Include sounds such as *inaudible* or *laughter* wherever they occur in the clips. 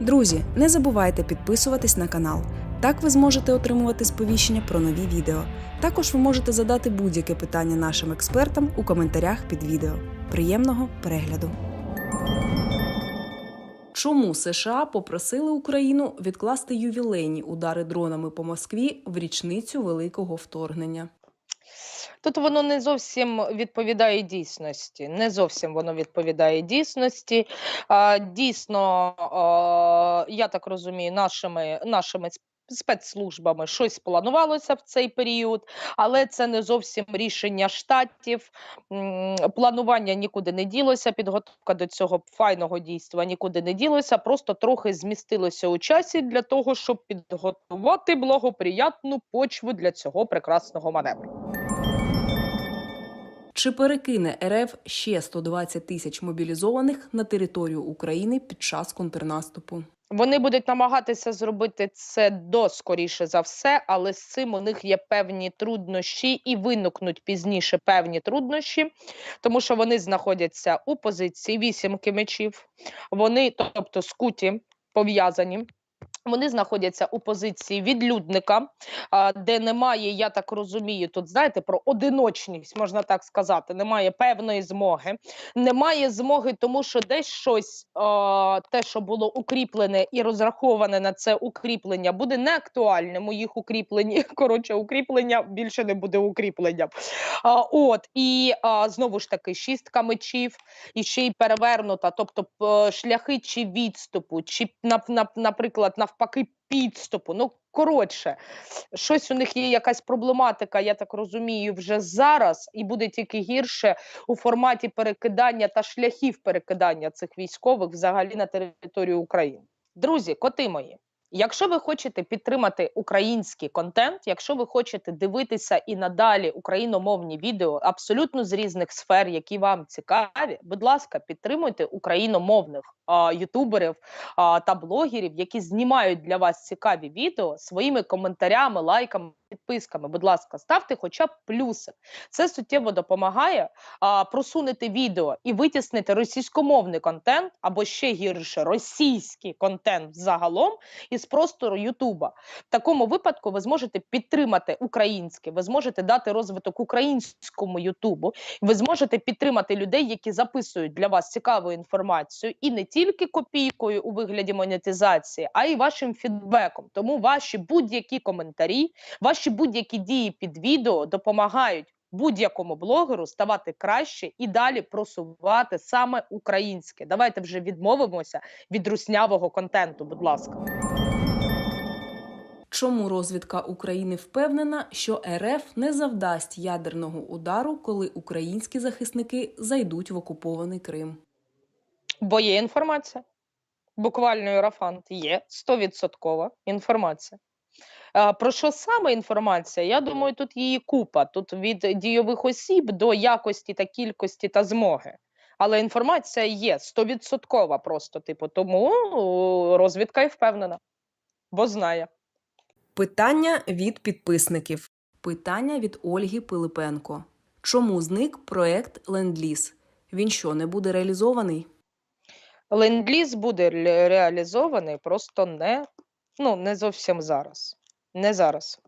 Друзі, не забувайте підписуватись на канал. Так ви зможете отримувати сповіщення про нові відео. Також ви можете задати будь-яке питання нашим експертам у коментарях під відео. Приємного перегляду! Чому США попросили Україну відкласти ювілейні удари дронами по Москві в річницю великого вторгнення? Тут воно не зовсім відповідає дійсності. Не зовсім воно відповідає дійсності. Дійсно, я так розумію, нашими, нашими спецслужбами щось планувалося в цей період, але це не зовсім рішення штатів. Планування нікуди не ділося, підготовка до цього файного дійства нікуди не ділося, просто трохи змістилося у часі для того, щоб підготувати благоприятну почву для цього прекрасного маневру. Чи перекине РФ ще 120 тисяч мобілізованих на територію України під час контрнаступу? Вони будуть намагатися зробити це до скоріше за все, але з цим у них є певні труднощі і виникнуть пізніше певні труднощі, тому що вони знаходяться у позиції вісімки мечів. Вони, тобто скуті, пов'язані. Вони знаходяться у позиції відлюдника, де немає, я так розумію, тут знаєте про одиночність, можна так сказати, немає певної змоги. Немає змоги, тому що десь щось, те, що було укріплене і розраховане на це укріплення, буде неактуальним у їх укріпленні. *laughs* Коротше, укріплення більше не буде укріпленням. А, от і знову ж таки, шістка мечів і ще й перевернута, тобто шляхи чи відступу, чи нап- нап- наприклад, навпаки, підступу. Ну коротше, щось у них є якась проблематика, я так розумію, вже зараз, і буде тільки гірше у форматі перекидання та шляхів перекидання цих військових взагалі на територію України. Друзі, коти мої. Якщо ви хочете підтримати український контент, якщо ви хочете дивитися і надалі україномовні відео абсолютно з різних сфер, які вам цікаві, будь ласка, підтримуйте україномовних а, ютуберів а, та блогерів, які знімають для вас цікаві відео своїми коментарями, лайками, підписками. Будь ласка, ставте хоча б плюсик. Це суттєво допомагає а, просунути відео і витіснити російськомовний контент або ще гірше російський контент загалом із простору Ютуба. В такому випадку ви зможете підтримати українське, ви зможете дати розвиток українському Ютубу, ви зможете підтримати людей, які записують для вас цікаву інформацію, і не тільки копійкою у вигляді монетизації, а й вашим фідбеком. Тому ваші будь-які коментарі, ваші будь-які дії під відео допомагають. Будь-якому блогеру ставати краще і далі просувати саме українське. Давайте вже відмовимося від руснявого контенту. Будь ласка. Чому розвідка України впевнена, що РФ не завдасть ядерного удару, коли українські захисники зайдуть в окупований Крим? Бо є інформація. Буквально Єрофант є 100% інформація. Е, Про що саме інформація? Я думаю, тут її купа. Тут від дійових осіб до якості та кількості та змоги. Але інформація є 100% просто, типу, тому розвідка і впевнена, бо знає. Питання від підписників. Питання від Ольги Пилипенко. Чому зник проект Ленд-Ліз? Він що, не буде реалізований? Ленд-ліз буде реалізований просто не, ну, не зовсім зараз. Не зараз.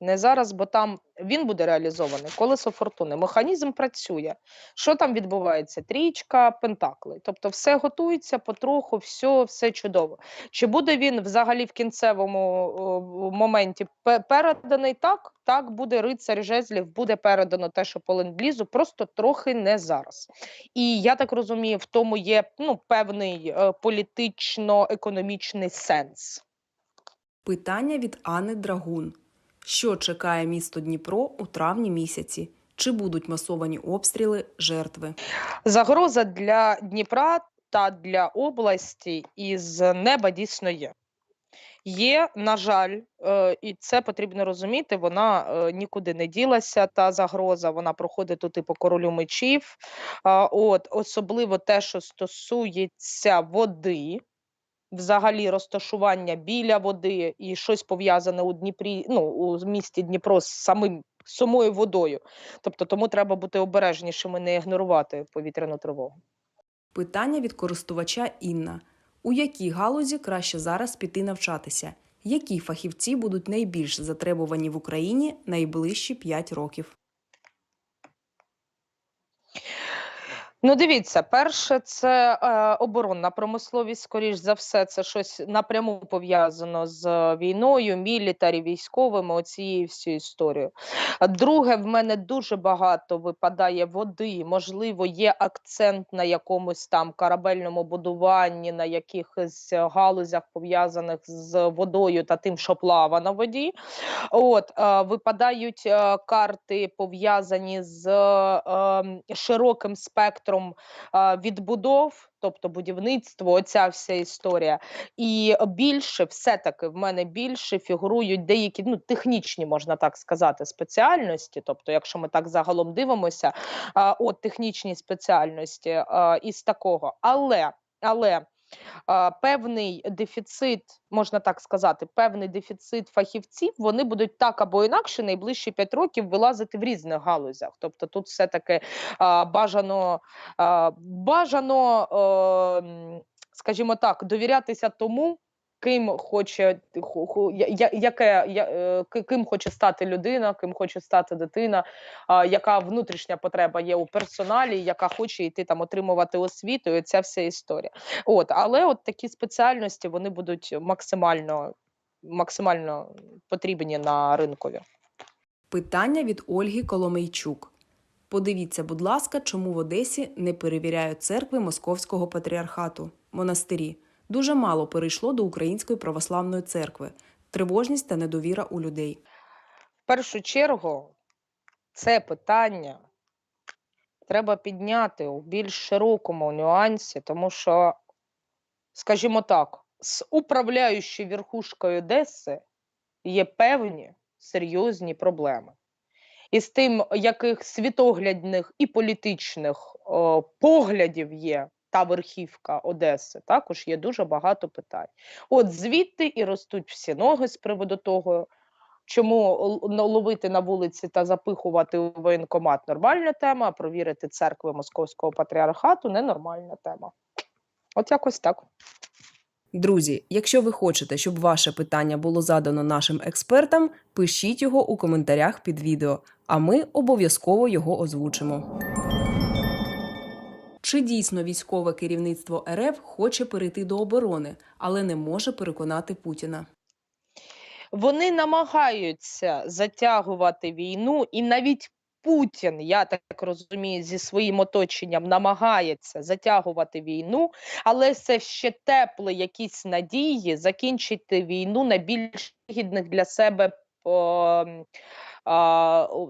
Не зараз, бо там він буде реалізований. Колесо фортуни. Механізм працює. Що там відбувається? Трічка, пентакли. Тобто все готується потроху, все, все чудово. Чи буде він взагалі в кінцевому о, моменті переданий? Так, так, буде рицар жезлів, буде передано те, що по ленд-лізу, просто трохи не зараз. І я так розумію, в тому є ну, певний е, політично-економічний сенс. Питання від Анни Драгун. Що чекає місто Дніпро у травні місяці? Чи будуть масовані обстріли жертви? Загроза для Дніпра та для області із неба дійсно є. Є, на жаль, е, і це потрібно розуміти, вона е, нікуди не ділася, та загроза, вона проходить тут і по королю мечів. От, особливо те, що стосується води, взагалі розташування біля води і щось пов'язане у Дніпрі, ну, у місті Дніпро з самим самою водою. Тобто тому треба бути обережнішими, не ігнорувати повітряну тривогу. Питання від користувача Інна. У якій галузі краще зараз піти навчатися? Які фахівці будуть найбільш затребувані в Україні найближчі 5 років? Ну, дивіться, перше, це е, оборонна промисловість, скоріш за все, це щось напряму пов'язано з війною, мілітарі, військовими, оцією всією історією. А Друге, в мене дуже багато випадає води. Можливо, є акцент на якомусь там корабельному будуванні, на якихось е, галузях пов'язаних з водою та тим, що плава на воді. От е, випадають е, карти, пов'язані з е, ем, широким спектром е, відбудов, тобто будівництво, оця вся історія. І більше, все-таки в мене більше фігурують деякі ну, технічні, можна так сказати, спеціальності. Тобто, якщо ми так загалом дивимося, от технічні спеціальності із такого. Але, але певний дефіцит, можна так сказати, певний дефіцит фахівців, вони будуть так або інакше найближчі 5 років вилазити в різних галузях. Тобто тут все-таки бажано, бажано е, скажімо так, довірятися тому. Ким хоче я- яке я, е, ким хоче стати людина, ким хоче стати дитина, яка внутрішня потреба є у персоналі, яка хоче йти там отримувати освіту, і ця вся історія. От, але от такі спеціальності вони будуть максимально, максимально потрібні на ринкові. Питання від Ольги Коломейчук. Подивіться, будь ласка, чому в Одесі не перевіряють церкви Московського патріархату, монастирі. Дуже мало перейшло до Української православної церкви. Тривожність та недовіра у людей. В першу чергу це питання треба підняти у більш широкому нюансі, тому що, скажімо так, з управляючою верхушкою Одеси є певні серйозні проблеми. І з тим, яких світоглядних і політичних о, поглядів є та верхівка Одеси, також є дуже багато питань. От звідти і ростуть всі ноги з приводу того, чому ловити на вулиці та запихувати у воєнкомат нормальна тема, а провірити церкви Московського патріархату ненормальна тема. От якось так. Друзі, якщо ви хочете, щоб ваше питання було задано нашим експертам, пишіть його у коментарях під відео, а ми обов'язково його озвучимо. Чи дійсно військове керівництво РФ хоче перейти до оборони, але не може переконати Путіна? Вони намагаються затягувати війну, і навіть Путін, я так розумію, зі своїм оточенням намагається затягувати війну, але це ще теплі якісь надії закінчити війну на більш вигідних для себе.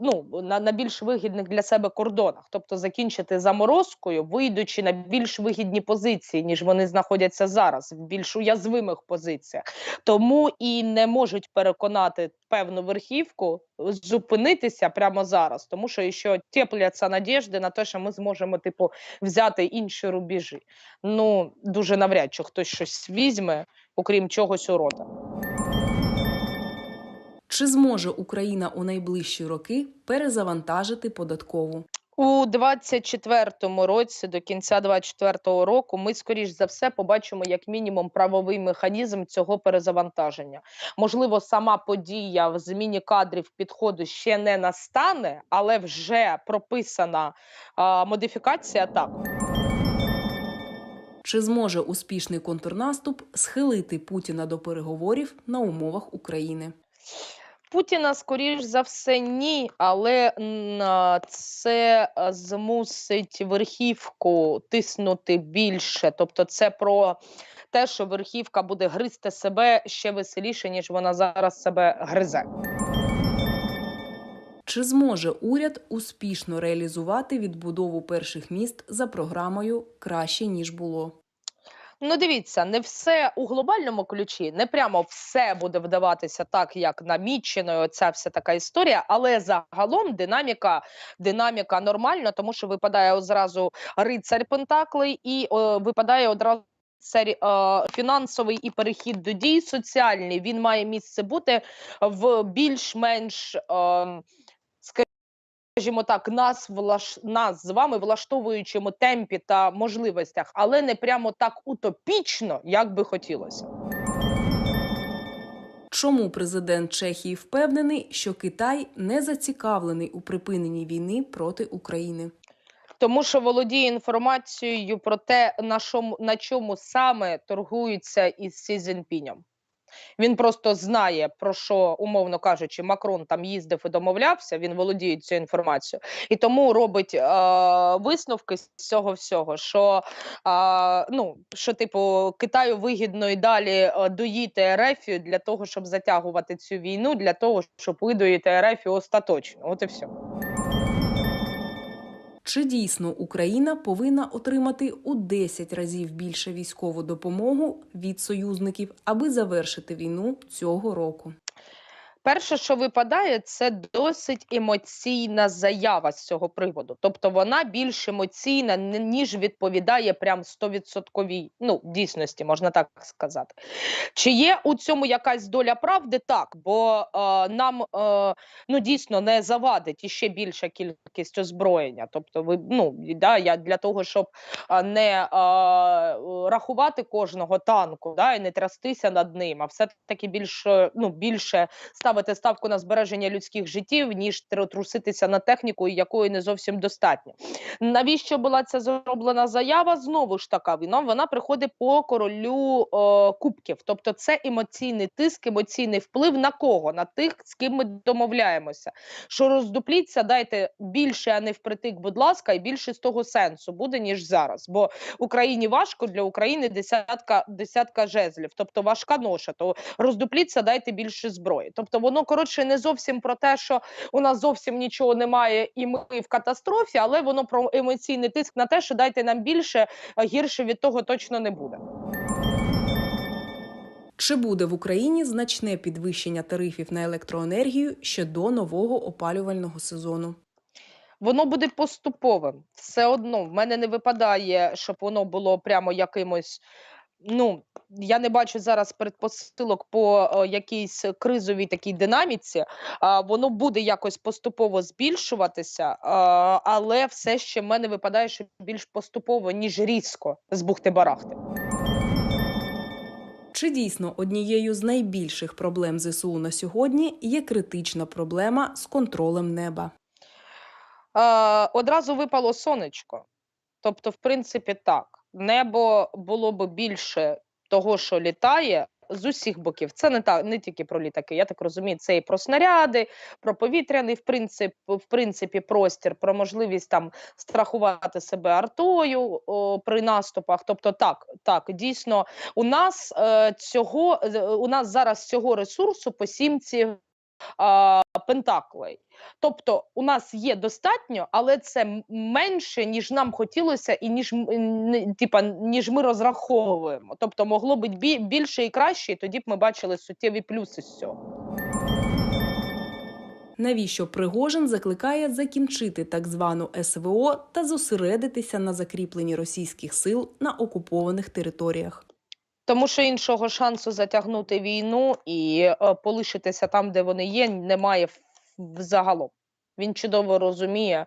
Ну, на, на більш вигідних для себе кордонах, тобто закінчити заморозкою, вийдучи на більш вигідні позиції, ніж вони знаходяться зараз, в більш уязвимих позиціях тому і не можуть переконати певну верхівку зупинитися прямо зараз, тому що ще тепляться надіжди на те, що ми зможемо типу взяти інші рубежі. Ну дуже навряд чи хтось щось візьме, окрім чогось у рота. Чи зможе Україна у найближчі роки перезавантажити податкову? У 24-му році до кінця 24-го року ми скоріш за все побачимо як мінімум правовий механізм цього перезавантаження. Можливо, сама подія в зміні кадрів підходу ще не настане, але вже прописана а, модифікація так. Чи зможе успішний контрнаступ схилити Путіна до переговорів на умовах України? Путіна, скоріш за все, ні, але це змусить верхівку тиснути більше. Тобто, це про те, що верхівка буде гризти себе ще веселіше, ніж вона зараз себе гризе. Чи зможе уряд успішно реалізувати відбудову перших міст за програмою краще ніж було? Ну, дивіться, не все у глобальному ключі, не прямо все буде вдаватися так, як намічено. Оця вся така історія, але загалом динаміка, динаміка нормальна, тому що випадає одразу рицарь Пентаклей і о, випадає одразу. Це е, фінансовий і перехід до дій соціальний. Він має місце бути в більш-менш е, скажімо так, нас влаш... нас з вами влаштовуючому темпі та можливостях, але не прямо так утопічно, як би хотілося. Чому президент Чехії впевнений, що Китай не зацікавлений у припиненні війни проти України? Тому що володіє інформацією про те, на чому, на чому саме торгуються із Сі Цзіньпінем. Він просто знає, про що, умовно кажучи, Макрон там їздив і домовлявся, він володіє цією інформацією. І тому робить е, висновки з цього всього, що, е, ну, що типу, Китаю вигідно і далі е, доїти Ерефію для того, щоб затягувати цю війну, для того, щоб видоїти Ерефію остаточно. От і все. Чи дійсно Україна повинна отримати у 10 разів більше військову допомогу від союзників, аби завершити війну цього року? Перше, що випадає, це досить емоційна заява з цього приводу. Тобто вона більш емоційна, ніж відповідає прям 100% ну, дійсності, можна так сказати. Чи є у цьому якась доля правди? Так, бо е, нам е, ну, дійсно не завадить іще більша кількість озброєння. Тобто, ви, ну, да, я для того, щоб не е, рахувати кожного танку да, і не трястися над ним, а все-таки більше, ну, більше ставити ставку на збереження людських життів, ніж труситися на техніку, якої не зовсім достатньо. Навіщо була ця зроблена заява? Знову ж така вона, вона приходить по королю е, кубків. Тобто це емоційний тиск, емоційний вплив на кого? На тих, з ким ми домовляємося. Що роздупліться, дайте більше, а не впритик, будь ласка, і більше з того сенсу буде, ніж зараз. Бо Україні важко для України десятка, десятка жезлів, тобто важка ноша. То роздупліться, дайте більше зброї. Тобто воно коротше не зовсім про те, що у нас зовсім нічого немає, і ми в катастрофі, але воно про емоційний тиск на те, що дайте нам більше, а гірше від того точно не буде. Чи буде в Україні значне підвищення тарифів на електроенергію ще до нового опалювального сезону? Воно буде поступовим. Все одно в мене не випадає, щоб воно було прямо якимось. Ну, я не бачу зараз предпосилок по е, якійсь кризовій такій динаміці. А, воно буде якось поступово збільшуватися, а, але все ще в мене випадає, що більш поступово, ніж різко з бухти-барахти. Чи дійсно однією з найбільших проблем ЗСУ на сьогодні є критична проблема з контролем неба? Е, одразу випало сонечко. Тобто, в принципі, так. Небо було б більше того, що літає з усіх боків. Це не так, не тільки про літаки. Я так розумію, це і про снаряди, про повітряний, в принцип, в принципі, простір, про можливість там страхувати себе артою о, при наступах. Тобто, так, так, дійсно, у нас е, цього у нас зараз цього ресурсу по сімці пентаклей. Тобто у нас є достатньо, але це менше, ніж нам хотілося, і ніж типа, ніж ми розраховуємо. Тобто могло бути бі- більше і краще, і тоді б ми бачили суттєві плюси з цього. Навіщо Пригожин закликає закінчити так звану СВО та зосередитися на закріпленні російських сил на окупованих територіях? Тому що іншого шансу затягнути війну і е, полишитися там, де вони є, немає взагалом. Він чудово розуміє,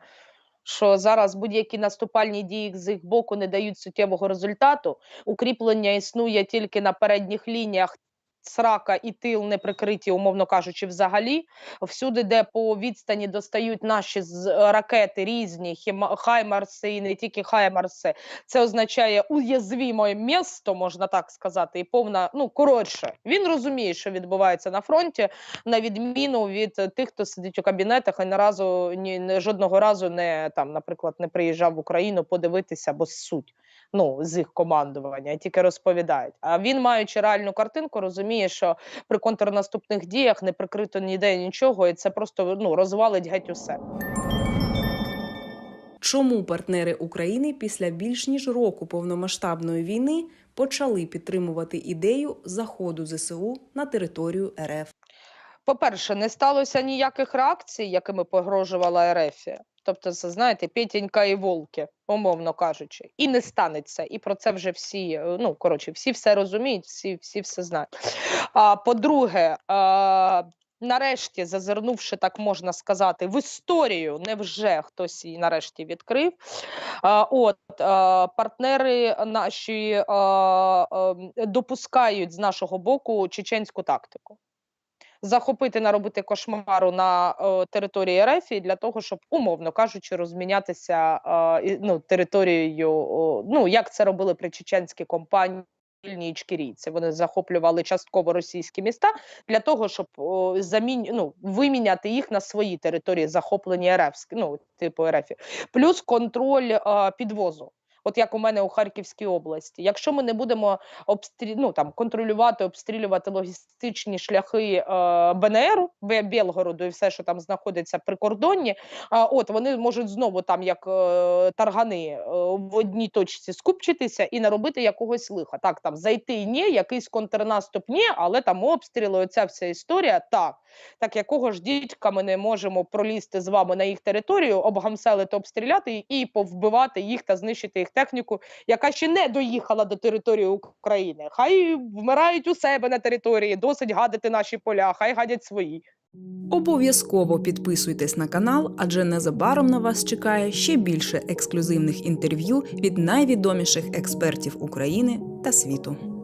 що зараз будь-які наступальні дії з їх боку не дають суттєвого результату. Укріплення існує тільки на передніх лініях. Срака і тил не прикриті, умовно кажучи, взагалі. Всюди, де по відстані достають наші з- е, ракети різні, хаймарси і не тільки хаймарси, це означає уязвіме місто, можна так сказати, і повна. Ну коротше, він розуміє, що відбувається на фронті, на відміну від тих, хто сидить у кабінетах і не разу ні жодного разу не там, наприклад, не приїжджав в Україну подивитися, бо суть. Ну, з їх командування, тільки розповідають. А він, маючи реальну картинку, розуміє, що при контрнаступних діях не прикрито ніде нічого, і це просто ну розвалить геть усе. Чому партнери України після більш ніж року повномасштабної війни почали підтримувати ідею заходу ЗСУ на територію РФ? По-перше, не сталося ніяких реакцій, якими погрожувала Ерефія. Тобто, це знаєте, Петенька і волки, умовно кажучи, і не станеться. І про це вже всі, е, ну коротше, всі все розуміють, всі, всі все знають. А по-друге, а, нарешті, зазирнувши, так можна сказати, в історію, невже хтось її нарешті відкрив. А, От е, партнери наші е, ем, допускають з нашого боку чеченську тактику. Захопити, наробити кошмару на е, території РФ для того, щоб, умовно кажучи, розмінятися е, ну, територією. о, ну як це робили при чеченській компанії. Вільні ічкірійці. Вони захоплювали частково російські міста для того, щоб о, замін... ну, виміняти їх на свої території, захоплені РФ, ну, типу РФ. Плюс контроль е, підвозу. От як у мене у Харківській області. Якщо ми не будемо обстрі... ну, там, контролювати, обстрілювати логістичні шляхи е, БНР, Бе- Білгороду і все, що там знаходиться прикордонні, а, от вони можуть знову там, як е, таргани, е, в одній точці скупчитися і наробити якогось лиха. Так, там зайти ні, якийсь контрнаступ ні, але там обстріли, оця вся історія. Так, так якого ж дідька ми не можемо пролізти з вами на їх територію, обгамселити, обстріляти і повбивати їх та знищити їх техніку, яка ще не доїхала до території України. Хай вмирають у себе на території, досить гадити наші поля, хай гадять свої. Обов'язково підписуйтесь на канал, адже незабаром на вас чекає ще більше ексклюзивних інтерв'ю від найвідоміших експертів України та світу.